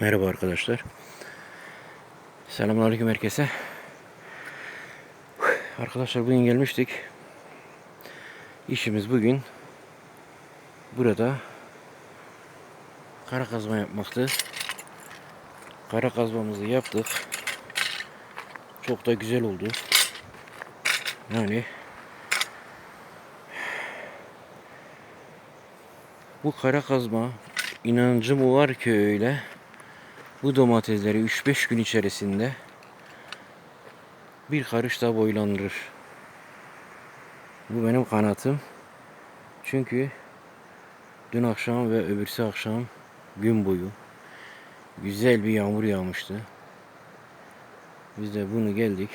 Merhaba arkadaşlar. Selamünaleyküm herkese. Arkadaşlar bugün gelmiştik. İşimiz bugün burada kara kazma yapmaktı. Kara kazmamızı yaptık. Çok da güzel oldu. Yani bu kara kazma inancım var ki öyle. Bu domatesleri 3-5 gün içerisinde bir karış daha boylandırır. Bu benim kanatım. Çünkü dün akşam ve öbürsü akşam gün boyu güzel bir yağmur yağmıştı. Biz de bunu geldik.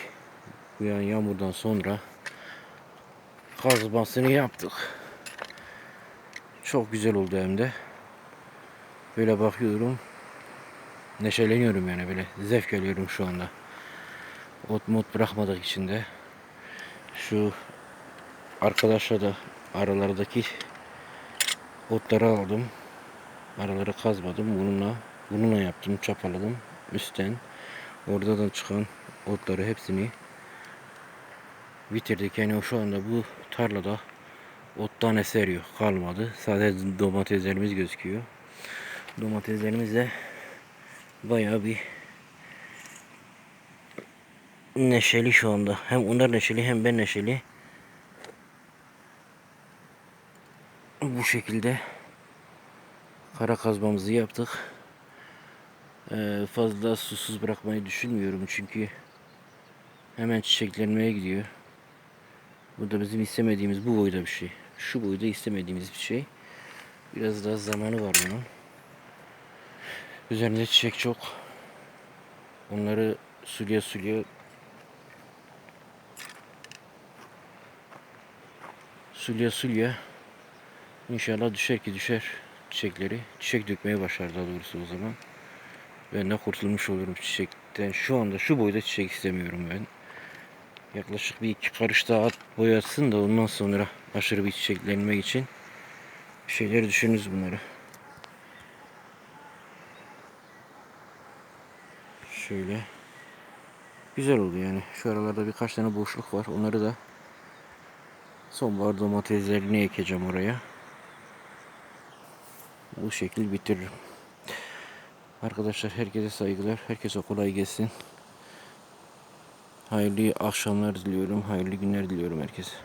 Bu yağan yağmurdan sonra kazmasını yaptık. Çok güzel oldu hem de. Böyle bakıyorum. Neşeleniyorum yani böyle. Zevk alıyorum şu anda. Ot mot bırakmadık içinde. Şu arkadaşla da aralardaki otları aldım. Araları kazmadım. Bununla bununla yaptım. Çapaladım. Üstten. Orada da çıkan otları hepsini bitirdik. Yani şu anda bu tarlada ottan eser yok. Kalmadı. Sadece domateslerimiz gözüküyor. Domateslerimiz de bayağı bir neşeli şu anda. Hem onlar neşeli hem ben neşeli. Bu şekilde kara kazmamızı yaptık. Ee, fazla susuz bırakmayı düşünmüyorum çünkü hemen çiçeklenmeye gidiyor. Bu da bizim istemediğimiz bu boyda bir şey. Şu boyda istemediğimiz bir şey. Biraz daha zamanı var bunun. Üzerinde çiçek çok. Onları suluya suluya suluya suluya inşallah düşer ki düşer çiçekleri. Çiçek dökmeye başlar daha doğrusu o zaman. Ben de kurtulmuş olurum çiçekten. Şu anda şu boyda çiçek istemiyorum ben. Yaklaşık bir iki karış daha at boyatsın da ondan sonra aşırı bir çiçeklenme için bir şeyler düşünürüz bunları. Şöyle. Güzel oldu yani. Şu aralarda birkaç tane boşluk var. Onları da sonbahar domateslerini ekeceğim oraya. Bu şekil bitiririm. Arkadaşlar herkese saygılar. Herkese kolay gelsin. Hayırlı akşamlar diliyorum. Hayırlı günler diliyorum herkese.